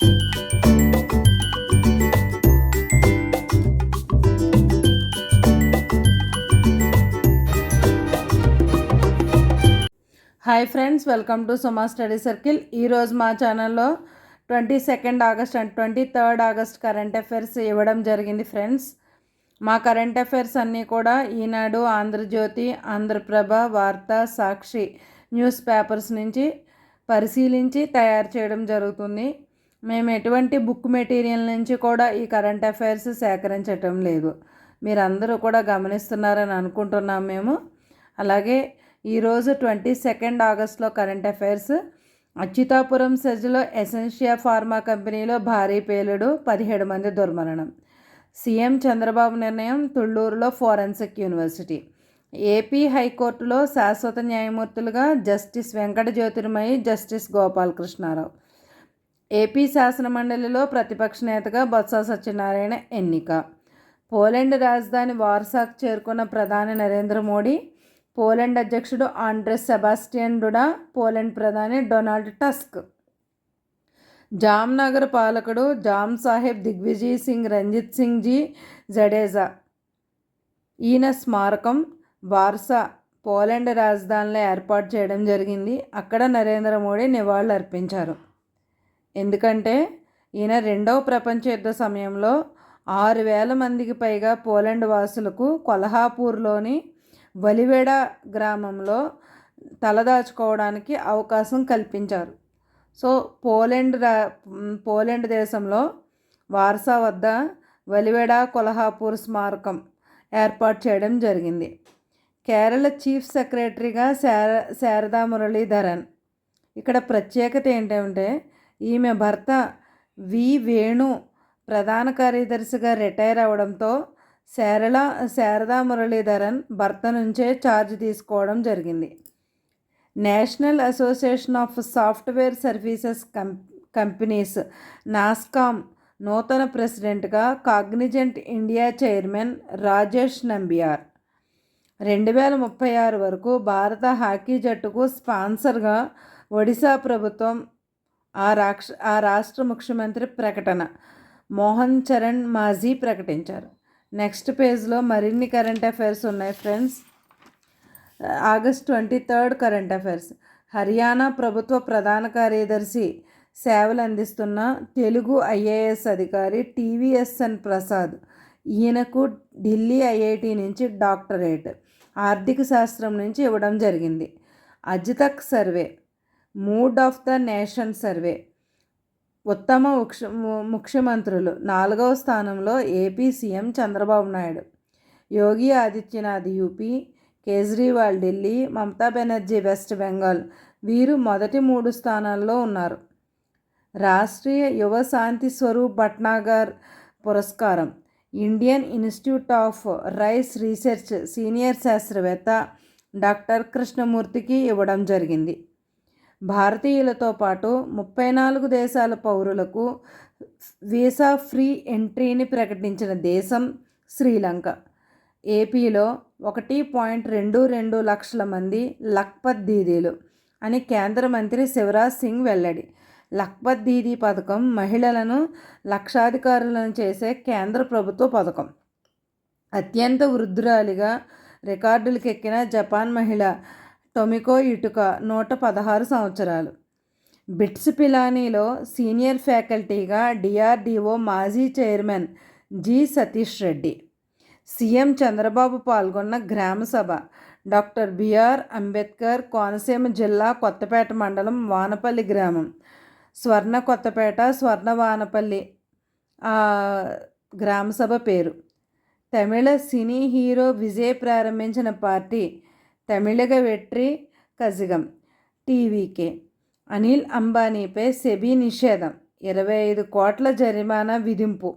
Hi friends welcome to Suma study circle ఈరోజు మా ఛానల్లో twenty second August and twenty third August current affairs ఇవ్వడం జరిగింది friends మా కరెంట్ అఫైర్స్ అన్నీ కూడా ఈనాడు ఆంధ్రజ్యోతి ఆంధ్రప్రభ వార్త సాక్షి న్యూస్ పేపర్స్ నుంచి పరిశీలించి తయారు చేయడం జరుగుతుంది. మేము ఎటువంటి బుక్ మెటీరియల్ నుంచి కూడా ఈ కరెంట్ అఫైర్స్ సేకరించటం లేదు. మీరందరూ కూడా గమనిస్తున్నారని అనుకుంటున్నాం మేము. అలాగే ఈరోజు ట్వంటీ సెకండ్ ఆగస్ట్లో కరెంట్ అఫైర్స్ అచ్యుతాపురం సెజ్లో ఎసెన్షియా ఫార్మా కంపెనీలో భారీ పేలుడు పదిహేడు మంది దుర్మరణం. సీఎం చంద్రబాబు నిర్ణయం తుళ్ళూరులో ఫోరెన్సిక్ యూనివర్సిటీ. ఏపీ హైకోర్టులో శాశ్వత న్యాయమూర్తులుగా justice Venkata Jyothirmayi justice Gopalakrishna Rao. AP శాసనమండలిలో ప్రతిపక్ష నేతగా బొత్స సత్యనారాయణ ఎన్నిక. పోలాండ్ రాజధాని వార్సాకు చేరుకున్న ప్రధాని నరేంద్ర మోడీ పోలాండ్ అధ్యక్షుడు ఆండ్రెస్ సెబాస్టియన్ డుడా పోలాండ్ ప్రధాని డొనాల్డ్ టస్క్. జామ్నగర్ పాలకుడు జామ్ సాహెబ్ దిగ్విజయ్ సింగ్ రంజిత్ సింగ్ జీ జడేజా. ఈయన స్మారకం వార్సా పోలాండ్ రాజధానిలో ఏర్పాటు చేయడం జరిగింది. అక్కడ నరేంద్ర మోడీ నివాళులు అర్పించారు ఎందుకంటే ఈయన రెండవ ప్రపంచ యుద్ధ సమయంలో ఆరు వేల మందికి పైగా పోలాండ్ వాసులకు కొల్హాపూర్లోని వలివేడ గ్రామంలో తలదాచుకోవడానికి అవకాశం కల్పించారు. సో పోలెండ్ రా పోలాండ్ దేశంలో వార్సా వద్ద వలివేడ కొల్హాపూర్ స్మారకం ఏర్పాటు చేయడం జరిగింది. కేరళ చీఫ్ సెక్రటరీగా శార శారదా మురళీధరన్. ఇక్కడ ప్రత్యేకత ఏంటంటే ఈమె భర్త వి. వేణు ప్రధాన కార్యదర్శిగా రిటైర్ అవడంతో శారళ శారదా మురళీధరన్ భర్త నుంచే ఛార్జ్ తీసుకోవడం జరిగింది. National association of software services com companies NASSCOM నూతన ప్రెసిడెంట్గా Cognizant India chairman Rajesh Nambiar. రెండు వేల ముప్పై ఆరు వరకు భారత హాకీ జట్టుకు స్పాన్సర్గా ఒడిశా ప్రభుత్వం ఆ రాక్ష ఆ రాష్ట్ర ముఖ్యమంత్రి ప్రకటన. మోహన్ చరణ్ మాజీ ప్రకటించారు. నెక్స్ట్ పేజ్లో మరిన్ని కరెంట్ అఫైర్స్ ఉన్నాయి friends. August twenty third current affairs. Haryana ప్రభుత్వ ప్రధాన కార్యదర్శి సేవలు అందిస్తున్న తెలుగు ఐఏఎస్ అధికారి టీవీఎస్ఎన్ ప్రసాద్. ఈయనకు ఢిల్లీ ఐఐటి నుంచి డాక్టరేట్. ఆర్థిక శాస్త్రం నుంచి ఇవ్వడం జరిగింది. Aaj Tak survey. Mood of the nation survey. ఉత్తమ ముఖ్య ముఖ్యమంత్రులు. నాలుగవ స్థానంలో AP CM Chandrababu Naidu. Yogi Adityanath UP. Kejriwal Delhi. Mamata Banerjee West Bengal. వీరు మొదటి మూడు స్థానాల్లో ఉన్నారు. రాష్ట్రీయ యువ శాంతి స్వరూప్ భట్నాగర్ పురస్కారం. Indian Institute of Rice Research senior శాస్త్రవేత్త డాక్టర్ కృష్ణమూర్తికి ఇవ్వడం జరిగింది. భారతీయులతో పాటు ముప్పై నాలుగు దేశాల పౌరులకు వీసా ఫ్రీ ఎంట్రీని ప్రకటించిన దేశం శ్రీలంక. ఏపీలో ఒకటి పాయింట్ రెండు రెండు లక్షల మంది లక్పత్ దీదీలు అని కేంద్ర మంత్రి శివరాజ్ సింగ్ వెల్లడి. లక్పత్ దీదీ పథకం మహిళలను లక్షాధికారులను చేసే కేంద్ర ప్రభుత్వ పథకం. అత్యంత వృద్ధురాలిగా రికార్డులకెక్కిన జపాన్ మహిళ టొమికో ఇటుక నూట పదహారు సంవత్సరాలు. బిట్స్ పిలానీలో సీనియర్ ఫ్యాకల్టీగా డిఆర్డిఓ మాజీ chairman G Satish Reddy. CM Chandrababu పాల్గొన్న gram sabha doctor B R Ambedkar Konaseema జిల్లా కొత్తపేట మండలం వానపల్లి గ్రామం. స్వర్ణ కొత్తపేట స్వర్ణ వానపల్లి గ్రామసభ పేరు. తమిళ సినీ హీరో విజయ్ ప్రారంభించిన పార్టీ తమిళగ వెట్రి కజిగం. టీవీకే. అనిల్ అంబానీపై సెబీ నిషేధం. ఇరవై ఐదు కోట్ల జరిమానా విధింపు.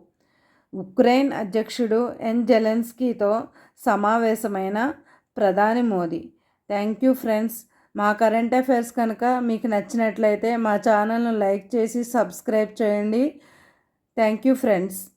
ఉక్రెయిన్ అధ్యక్షుడు ఎన్ జెలెన్స్కీతో సమావేశమైన ప్రధాని మోదీ. Thank you friends. మా కరెంట్ అఫైర్స్ కనుక మీకు నచ్చినట్లయితే మా ఛానల్ను లైక్ చేసి సబ్స్క్రైబ్ చేయండి. Thank you friends.